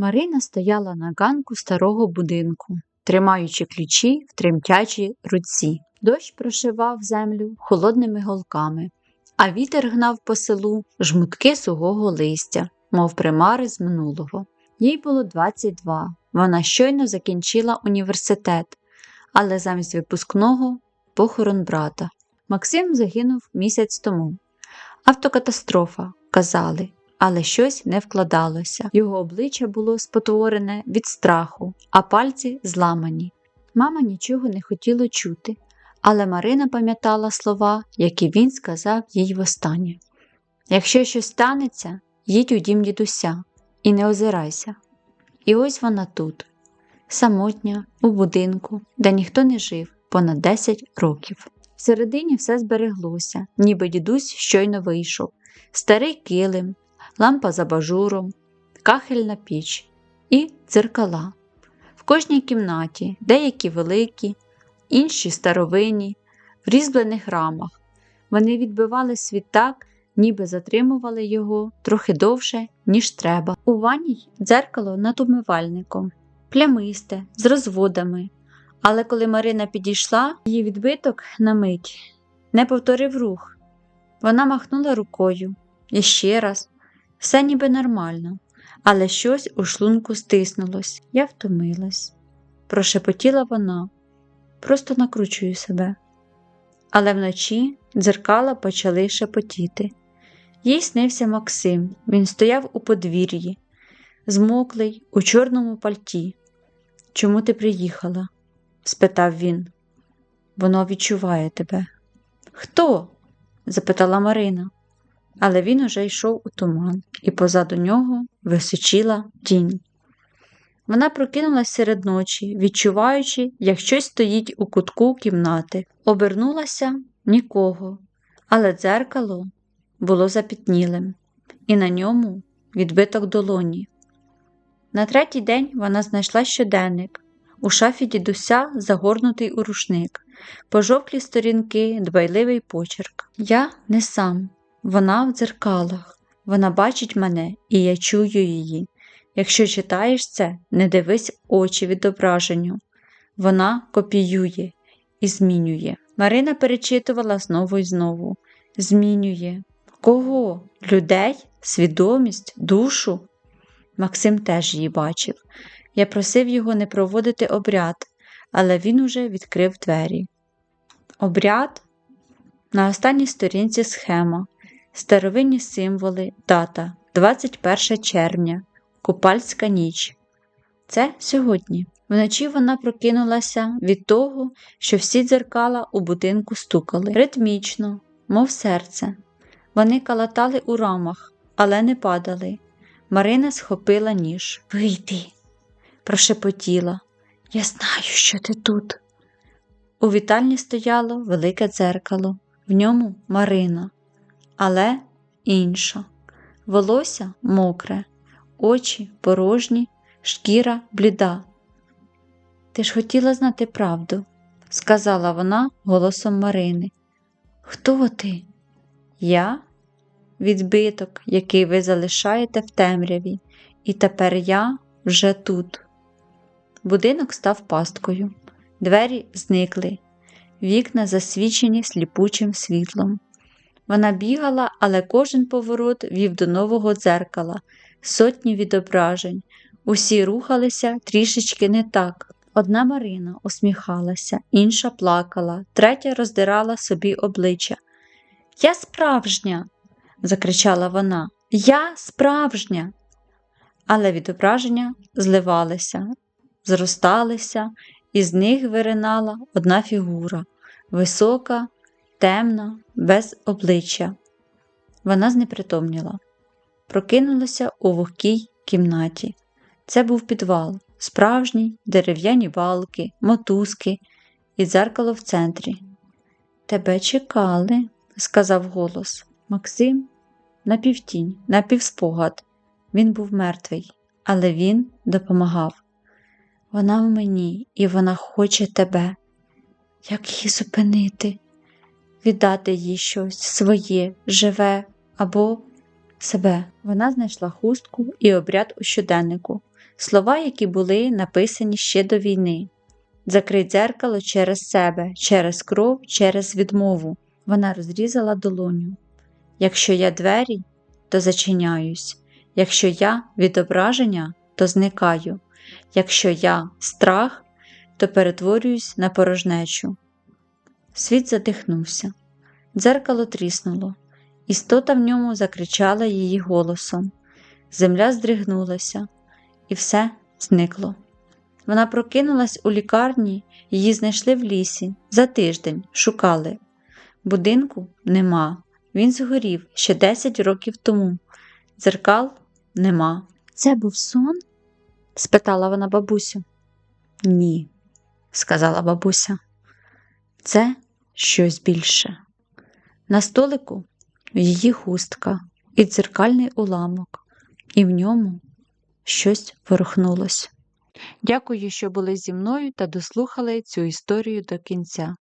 Марина стояла на ганку старого будинку, тримаючи ключі в тремтячій руці. Дощ прошивав землю холодними голками, а вітер гнав по селу жмутки сухого листя, мов примари з минулого. Їй було 22. Вона щойно закінчила університет, але замість випускного похорон брата. Максим загинув місяць тому. Автокатастрофа, казали, але щось не вкладалося. Його обличчя було спотворене від страху, а пальці зламані. Мама нічого не хотіла чути, але Марина пам'ятала слова, які він сказав їй востаннє. Якщо щось станеться, їдь у дім дідуся і не озирайся. І ось вона тут, самотня, у будинку, де ніхто не жив понад 10 років. Всередині все збереглося, ніби дідусь щойно вийшов, старий килим, лампа за бажуром, кахельна піч і дзеркала. В кожній кімнаті, деякі великі, інші старовинні, в різьблених рамах. Вони відбивали світ так, ніби затримували його трохи довше, ніж треба. У ванній дзеркало над умивальником, плямисте, з розводами. Але коли Марина підійшла, її відбиток на мить не повторив рух. Вона махнула рукою і ще раз, все ніби нормально, але щось у шлунку стиснулось. Я втомилась. Прошепотіла вона, просто накручую себе. Але вночі дзеркала почали шепотіти. Їй снився Максим, він стояв у подвір'ї, змоклий, у чорному пальті. Чому ти приїхала? спитав він. Воно відчуває тебе. Хто? запитала Марина, але він уже йшов у туман, і позаду нього височила тінь. Вона прокинулась серед ночі, відчуваючи, як щось стоїть у кутку кімнати. Обернулася нікого, але дзеркало було запітнілим, і на ньому відбиток долоні. На третій день вона знайшла щоденник, у шафі дідуся загорнутий у рушник, пожовклі сторінки, дбайливий почерк. Я не сам, вона в дзеркалах, вона бачить мене, і я чую її. Якщо читаєш це, не дивись очі відображенню. Вона копіює і змінює. Марина перечитувала знову і знову. Змінює. Кого? Людей? Свідомість, душу? Максим теж її бачив. Я просив його не проводити обряд, але він уже відкрив двері. Обряд на останній сторінці схема, старовинні символи, дата 21 червня, Купальська ніч. Це сьогодні. Вночі вона прокинулася від того, що всі дзеркала у будинку стукали ритмічно, мов серце. Вони калатали у рамах, але не падали. Марина схопила ніж. Вийди, прошепотіла. Я знаю, що ти тут. У вітальні стояло велике дзеркало, в ньому Марина, але інша. Волосся мокре, очі порожні, шкіра бліда. Ти ж хотіла знати правду, сказала вона голосом Марини. Хто ти? Я? Відбиток, який ви залишаєте в темряві, і тепер я вже тут. Будинок став пасткою, двері зникли, вікна засвічені сліпучим світлом. Вона бігала, але кожен поворот вів до нового дзеркала, сотні відображень. Усі рухалися трішечки не так. Одна Марина усміхалася, інша плакала, третя роздирала собі обличчя. Я справжня, закричала вона. Я справжня. Але відображення зливалися, зросталися, і з них виринала одна фігура висока, темна, без обличчя. Вона знепритомніла, прокинулася у вогкій кімнаті. Це був підвал, справжній дерев'яні балки, мотузки і дзеркало в центрі. Тебе чекали, сказав голос. Максим напівтінь, напівспогад. Він був мертвий, але він допомагав. Вона в мені, і вона хоче тебе. Як її зупинити? Віддати їй щось своє, живе або себе. Вона знайшла хустку і обряд у щоденнику, слова, які були написані ще до війни. Закрий дзеркало через себе, через кров, через відмову. Вона розрізала долоню. Якщо я двері, то зачиняюсь. Якщо я відображення, то зникаю. Якщо я страх, то перетворююсь на порожнечу. Світ задихнувся. Дзеркало тріснуло. Істота в ньому закричала її голосом. Земля здригнулася, і все зникло. Вона прокинулась у лікарні, її знайшли в лісі. За тиждень шукали. Будинку нема. Він згорів ще 10 років тому. Дзеркал нема. Це був сон? спитала вона бабусю. Ні, сказала бабуся. Це щось більше. На столику її хустка і дзеркальний уламок, і в ньому щось ворухнулось. Дякую, що були зі мною та дослухали цю історію до кінця.